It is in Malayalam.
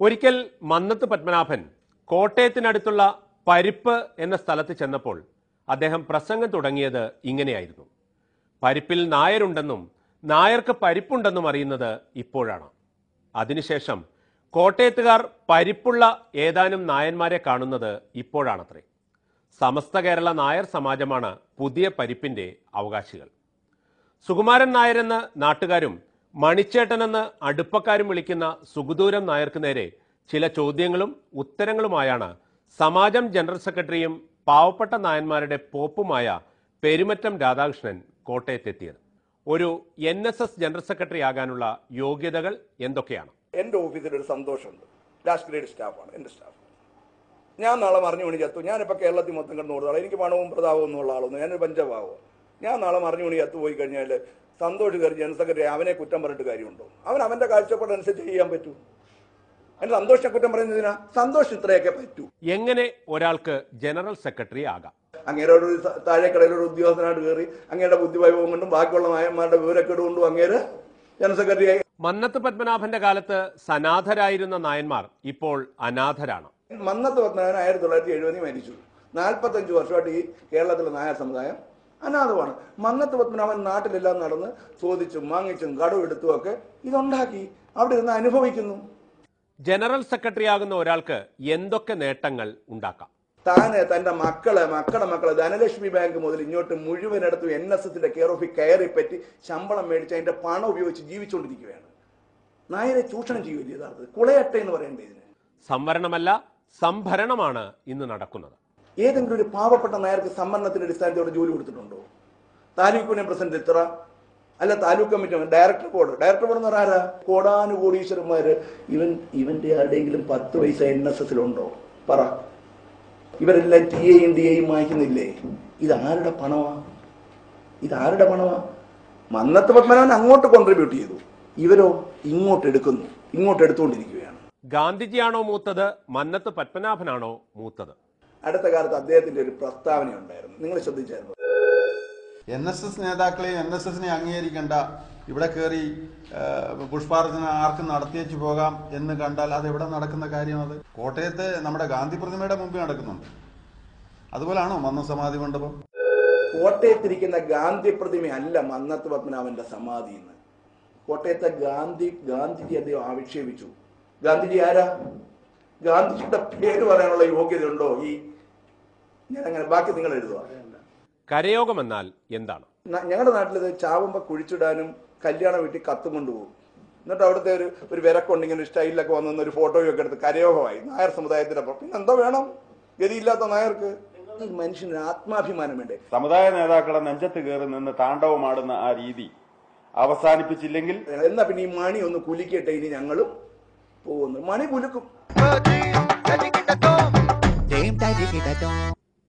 ഒരിക്കൽ മന്നത്ത് പത്മനാഭൻ കോട്ടയത്തിനടുത്തുള്ള പരിപ്പ് എന്ന സ്ഥലത്ത് ചെന്നപ്പോൾ അദ്ദേഹം പ്രസംഗം തുടങ്ങിയത് ഇങ്ങനെയായിരുന്നു. പരിപ്പിൽ നായരുണ്ടെന്നും നായർക്ക് പരിപ്പുണ്ടെന്നും അറിയുന്നത് ഇപ്പോഴാണ്. അതിനുശേഷം കോട്ടയത്തുകാർ പരിപ്പുള്ള ഏതാനും നായന്മാരെ കാണുന്നത് ഇപ്പോഴാണത്രേ. സമസ്ത കേരള നായർ സമാജമാണ് പുതിയ പരിപ്പിന്റെ അവകാശികൾ. സുകുമാരൻ നായരെന്ന് നാട്ടുകാരും മണിച്ചേട്ടനെന്ന് അടുപ്പക്കാരും വിളിക്കുന്ന സുഗുദൂരം നായർക്ക് നേരെ ചില ചോദ്യങ്ങളും ഉത്തരങ്ങളുമായാണ് സമാജം ജനറൽ സെക്രട്ടറിയും പാവപ്പെട്ട നായന്മാരുടെ പോപ്പുമായ പെരുമറ്റം രാധാകൃഷ്ണൻ കോട്ടയത്തെത്തിയത്. ഒരു N S S general secretary ആകാനുള്ള യോഗ്യതകൾ എന്തൊക്കെയാണ്? എന്റെ ഓഫീസിൽ ഒരു സന്തോഷമുണ്ട്. ലാസ്റ്റ് ഗ്രേഡ് സ്റ്റാഫാണ് എന്റെ സ്റ്റാഫ് ഞാൻ നാളെ മറിഞ്ഞു മണി ചത്തു ഞാനിപ്പോൾ കേരളത്തിൽ മൊത്തം കണ്ടു കൊടുത്താൽ എനിക്ക് പണവും പ്രതാപവും ഉള്ള ആളൊന്നും ഞാനൊരു പഞ്ചഭാവം ഞാൻ നാളെ മറിഞ്ഞു മണി അത്ത് പോയി കഴിഞ്ഞാൽ സന്തോഷ് കയറി ജനറൽ സെക്രട്ടറി അവനെ കുറ്റം പറഞ്ഞിട്ട് കാര്യമുണ്ടോ? അവൻ അവന്റെ കാഴ്ചപ്പാടനുസരിച്ച് ചെയ്യാൻ പറ്റൂ. അതിന് സന്തോഷിനെ കുറ്റം പറയുന്നതിനാ? സന്തോഷം ഇത്രയൊക്കെ പറ്റൂ. എങ്ങനെ ഒരാൾക്ക് ജനറൽ സെക്രട്ടറി ആകാം? അങ്ങേരെ ഒരു താഴെക്കടയിൽ ഒരു ഉദ്യോഗസ്ഥനായിട്ട് കയറി അങ്ങയുടെ ബുദ്ധിവൈഭവം കൊണ്ടും ബാക്കിയുള്ള നായന്മാരുടെ വിവരക്കേട് കൊണ്ടും അങ്ങേര് ജനറൽ സെക്രട്ടറിയായി മന്നത്ത് പത്മനാഭന്റെ കാലത്ത് സനാഥരായിരുന്ന നായന്മാർ ഇപ്പോൾ അനാഥരാണ്. മന്നത്ത് പത്മനാഭൻ ആയിരത്തി തൊള്ളായിരത്തി എഴുപതിൽ മരിച്ചു. നാൽപ്പത്തഞ്ച് വർഷമായിട്ട് ഈ കേരളത്തിലെ നായർ സമുദായം അനാഥമാണ്. മന്നത്ത് പത്മനാഭൻ നാട്ടിലെല്ലാം നടന്ന് ചോദിച്ചും വാങ്ങിച്ചും കടമെടുത്തും ഒക്കെ ഇതുണ്ടാക്കി. അവിടെ ഇരുന്ന് അനുഭവിക്കുന്നു. ജനറൽ സെക്രട്ടറി ആകുന്ന ഒരാൾക്ക് എന്തൊക്കെ നേട്ടങ്ങൾ ഉണ്ടാക്കാം? താന് തന്റെ മക്കളെ മക്കളുടെ മക്കളെ ധനലക്ഷ്മി ബാങ്ക് മുതൽ ഇങ്ങോട്ട് മുഴുവനിടത്തും എൻ എസ് എസിന്റെ കെയർ ഓഫിൽ കയറി പറ്റി ശമ്പളം മേടിച്ച് അതിന്റെ പണം ഉപയോഗിച്ച് ജീവിച്ചുകൊണ്ടിരിക്കുകയാണ്. നായരെ ചൂഷണം ചെയ്യുകയില്ല യഥാർത്ഥത്തിൽ. കുളയട്ടെ എന്ന് പറയേണ്ടത് ഇതിന്. സംവരണമല്ല സംഭരണമാണ് ഇന്ന് നടക്കുന്നത്. ഏതെങ്കിലും ഒരു പാവപ്പെട്ട നായർക്ക് സംവരണത്തിന്റെ അടിസ്ഥാനത്തോടെ ജോലി കൊടുത്തിട്ടുണ്ടോ? താലൂക്ക് യൂണിയൻ പ്രസിഡന്റ് ഇത്ര അല്ല taluk committee director board. Director board എന്ന് പറഞ്ഞാൽ ആരാ? കോടാനുകോടീശ്വരന്മാര്. ഇവൻ ഇവന്റെ ആരുടെയെങ്കിലും പത്ത് പൈസ എൻ എസ് ഉണ്ടോ? പറ. ഇവരെല്ലാം ടി എയും ഡി എയും വാങ്ങിക്കുന്നില്ലേ? ഇതാരുടെ പണമാ? ഇതാരുടെ പണമാ? മന്നത്ത് പത്മനാഭൻ അങ്ങോട്ട് കോൺട്രിബ്യൂട്ട് ചെയ്തു. ഇവരോ ഇങ്ങോട്ട് എടുക്കുന്നു. ഇങ്ങോട്ട് എടുത്തുകൊണ്ടിരിക്കുകയാണ്. ഗാന്ധിജിയാണോ മൂത്തത്? മന്നത്ത് പത്മനാഭനാണോ മൂത്തത്? അടുത്ത കാലത്ത് അദ്ദേഹത്തിന്റെ ഒരു പ്രസ്താവന ഉണ്ടായിരുന്നു. നിങ്ങൾ ശ്രദ്ധിച്ചായിരുന്നു. എൻ എസ് എസ് നേതാക്കളെ എൻ എസ് എസിനെ അംഗീകരിക്കേണ്ട. ഇവിടെ കയറി പുഷ്പാർച്ചന ആർക്കും നടത്തിയേച്ചു പോകാം എന്ന് കണ്ടാൽ അത് എവിടെ നടക്കുന്ന കാര്യം അത്? കോട്ടയത്ത് നമ്മുടെ ഗാന്ധി പ്രതിമയുടെ മുമ്പിൽ നടക്കുന്നുണ്ട്. അതുപോലാണോ മന്ന സമാധി മണ്ഡപം? കോട്ടയത്തിരിക്കുന്ന ഗാന്ധി പ്രതിമ അല്ല മന്നത്ത് പത്മനാഭന്റെ സമാധി എന്ന്. കോട്ടയത്തെ ഗാന്ധി ഗാന്ധിജി അദ്ദേഹം ആവിക്ഷേപിച്ചു. ഗാന്ധിജി ആരാ? ഗാന്ധിജിയുടെ പേര് പറയാനുള്ള യോഗ്യതയുണ്ടോ? ഈ ഞാൻ അങ്ങനെ ബാക്കി നിങ്ങൾ എഴുതുക. കരയോഗമെന്നാൽ എന്താണ്? ഞങ്ങളുടെ നാട്ടിലിത് ചാവുമ്പോൾ കുഴിച്ചിടാനും കല്യാണ വീട്ടിൽ കത്തും കൊണ്ടുപോകും. എന്നിട്ട് അവിടുത്തെ ഒരു ഒരു വിരക്കുണ്ട് ഇങ്ങനെ സ്റ്റൈലിലൊക്കെ വന്നു ഒരു ഫോട്ടോയൊക്കെ എടുത്ത് കരയോഗമായി. നായർ സമുദായത്തിന്റെ അപ്പം പിന്നെ എന്തോ വേണം? ഗതിയില്ലാത്ത നായർക്ക്. ഈ മനുഷ്യന് ആത്മാഭിമാനം വേണ്ടേ? സമുദായ നേതാക്കളെ നെഞ്ചത്ത് കയറി നിന്ന് താണ്ഡവമാടുന്ന ആ രീതി അവസാനിപ്പിച്ചില്ലെങ്കിൽ എന്നാ പിന്നെ ഈ മണി ഒന്ന് കുലിക്കട്ടെ ഇനി ഞങ്ങളും പോകുന്നു. മണി കുലുക്കും